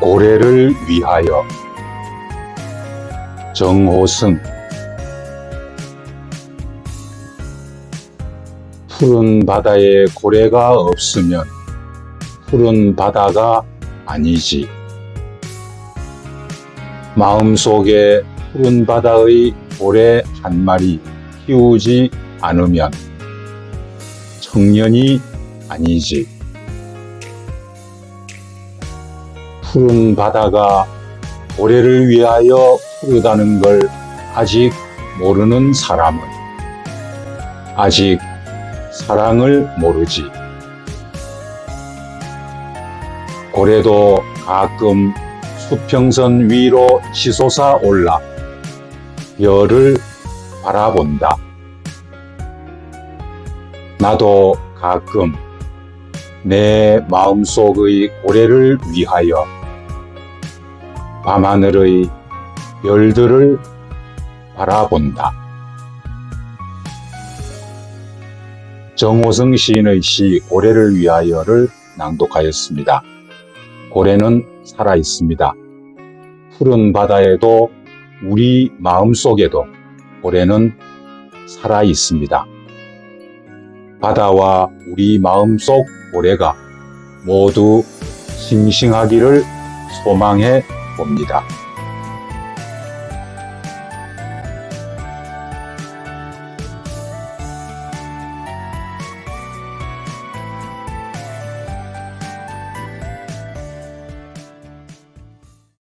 고래를 위하여 정호승 푸른 바다에 고래가 없으면 푸른 바다가 아니지. 마음속에 푸른 바다의 고래 한 마리 키우지 않으면 청년이 아니지. 푸른 바다가 고래를 위하여 푸르다는 걸 아직 모르는 사람은 아직 사랑을 모르지. 고래도 가끔 수평선 위로 치솟아 올라 별을 바라본다. 나도 가끔 내 마음속의 고래를 위하여 밤하늘의 별들을 바라본다. 정호성 시인의 시 고래를 위하여를 낭독하였습니다. 고래는 살아 있습니다. 푸른 바다에도 우리 마음 속에도 고래는 살아 있습니다. 바다와 우리 마음 속 고래가 모두 싱싱하기를 소망해 봅니다.